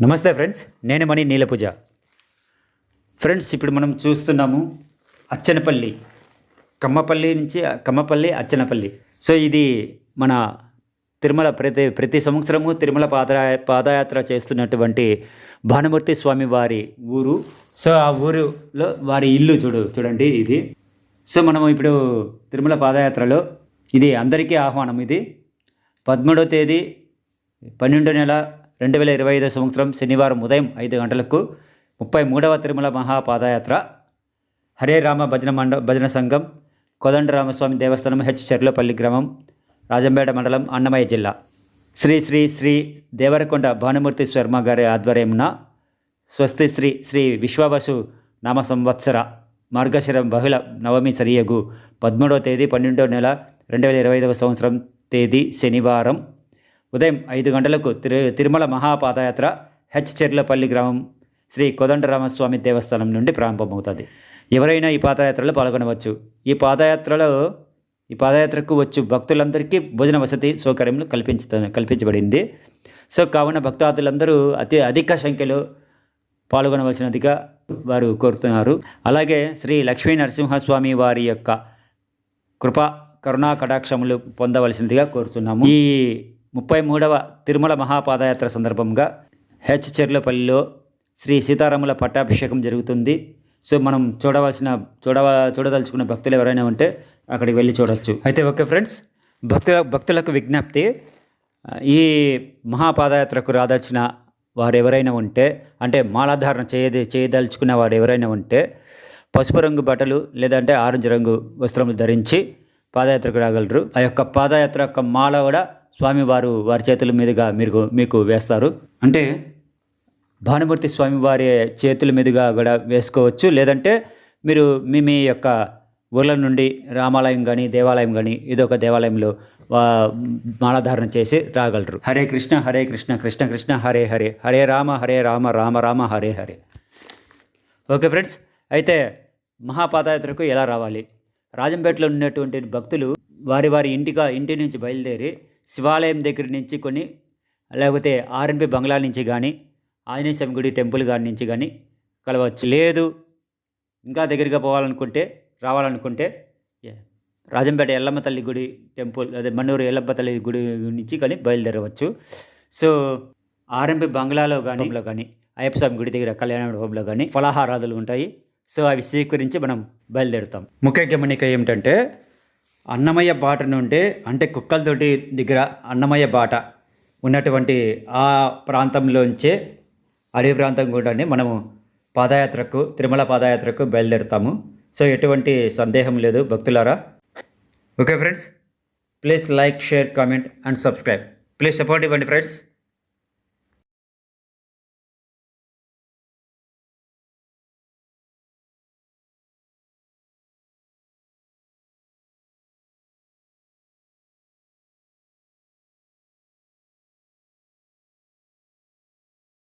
నమస్తే ఫ్రెండ్స్ నేను మణి నీలపూజ. ఫ్రెండ్స్ ఇప్పుడు మనం చూస్తున్నాము అచ్చనపల్లి కమ్మపల్లి నుంచి కమ్మపల్లి అచ్చనపల్లి. సో ఇది మన తిరుమల ప్రతి ప్రతి సంవత్సరము తిరుమల పాదయా పాదయాత్ర చేస్తున్నటువంటి భానుమూర్తి స్వామి వారి ఊరు. సో ఆ ఊరులో వారి ఇల్లు చూడు చూడండి ఇది. సో మనం ఇప్పుడు తిరుమల పాదయాత్రలో ఇది అందరికీ ఆహ్వానం ఇది. పదమూడో తేదీ పన్నెండు నెల రెండు వేల ఇరవై ఐదో సంవత్సరం శనివారం ఉదయం ఐదు గంటలకు ముప్పై మూడవ తిరుమల మహాపాదయాత్ర హరే రామ భజన మండ భజన సంఘం కోదండరామస్వామి దేవస్థానం హెచ్ చెర్లపల్లి గ్రామం రాజంపేట మండలం అన్నమయ్య జిల్లా. శ్రీ శ్రీ శ్రీ దేవరకొండ భానుమూర్తి శర్మ గారి ఆధ్వర్యమున స్వస్తి శ్రీ శ్రీ విశ్వవసు నామ సంవత్సర మార్గశిరం బహుళ నవమి సరియగు పదమూడవ తేదీ పన్నెండవ నెల రెండు వేల ఇరవై ఐదవ సంవత్సరం తేదీ శనివారం. ఉదయం ఐదు గంటలకు తిరు తిరుమల మహాపాదయాత్ర హెచ్ చెర్లపల్లి గ్రామం శ్రీ కోదండరామస్వామి దేవస్థానం నుండి ప్రారంభమవుతుంది. ఎవరైనా ఈ పాదయాత్రలో పాల్గొనవచ్చు. ఈ పాదయాత్రలో ఈ పాదయాత్రకు వచ్చు భక్తులందరికీ భోజన వసతి సౌకర్యములు కల్పించ కల్పించబడింది. సో కావున భక్తాదులందరూ అతి అధిక సంఖ్యలో పాల్గొనవలసినదిగా వారు కోరుతున్నారు. అలాగే శ్రీ లక్ష్మీ నరసింహస్వామి వారి యొక్క కృప కరుణా కటాక్షములు పొందవలసినదిగా కోరుతున్నాము. ఈ ముప్పై మూడవ తిరుమల మహాపాదయాత్ర సందర్భంగా హెచ్ చెర్లపల్లిలో శ్రీ సీతారాముల పట్టాభిషేకం జరుగుతుంది. సో మనం చూడవలసిన చూడవ చూడదలుచుకున్న భక్తులు ఎవరైనా ఉంటే అక్కడికి వెళ్ళి చూడొచ్చు. అయితే ఓకే ఫ్రెండ్స్ భక్తుల భక్తులకు విజ్ఞప్తి ఈ మహాపాదయాత్రకు రాదాల్చిన వారు ఎవరైనా ఉంటే అంటే మాలాధారణ చేయది చేయదలుచుకున్న వారు ఎవరైనా ఉంటే పసుపు రంగు బట్టలు లేదంటే ఆరెంజ్ రంగు వస్త్రములు ధరించి పాదయాత్రకు రాగలరు. ఆ యొక్క పాదయాత్ర యొక్క మాల కూడా స్వామివారు వారి చేతుల మీదుగా మీరు మీకు వేస్తారు. అంటే భానుమూర్తి స్వామి వారి చేతుల మీదుగా కూడా వేసుకోవచ్చు. లేదంటే మీరు మీ మీ యొక్క ఊర్ల నుండి రామాలయం కానీ దేవాలయం కానీ ఇదొక దేవాలయంలో వా- మాలాధారణ చేసి రాగలరు. హరే కృష్ణ హరే కృష్ణ కృష్ణ కృష్ణ హరే హరే హరే రామ హరే రామ రామ రామ హరే హరే. ఓకే ఫ్రెండ్స్ అయితే మహాపాదయాత్రకు ఎలా రావాలి? రాజంపేటలో ఉన్నటువంటి భక్తులు వారి వారి ఇంటిగా ఇంటి నుంచి బయలుదేరి శివాలయం దగ్గర నుంచి కొన్ని లేకపోతే ఆర్ఎన్బి బంగ్లా నుంచి కానీ ఆంజనేయ స్వామి గుడి టెంపుల్ గారి నుంచి కానీ కలవచ్చు. లేదు ఇంకా దగ్గరగా పోవాలనుకుంటే రావాలనుకుంటే రాజంపేట ఎల్లమ్మ తల్లి గుడి టెంపుల్ అదే మన్నూరు ఎల్లమ్మ తల్లి గుడి నుంచి కానీ బయలుదేరవచ్చు. సో ఆర్ఎంపి బంగ్లాలో కానీ కానీ అయ్యప్ప స్వామి గుడి దగ్గర కళ్యాణ మండపంలో కానీ ఫలాహారాదులు ఉంటాయి. సో అవి స్వీకరించి మనం బయలుదేరుతాం. ముఖ్య గమనిక ఏమిటంటే అన్నమయ్య బాట నుండి అంటే కుక్కలతోటి దగ్గర అన్నమయ్య బాట ఉన్నటువంటి ఆ ప్రాంతంలోంచే అడవి ప్రాంతం కూడానే మనము పాదయాత్రకు తిరుమల పాదయాత్రకు బయలుదేరుతాము. సో ఎటువంటి సందేహం లేదు భక్తులారా. Okay friends please like share comment and subscribe please support ఇవ్వండి ఫ్రెండ్స్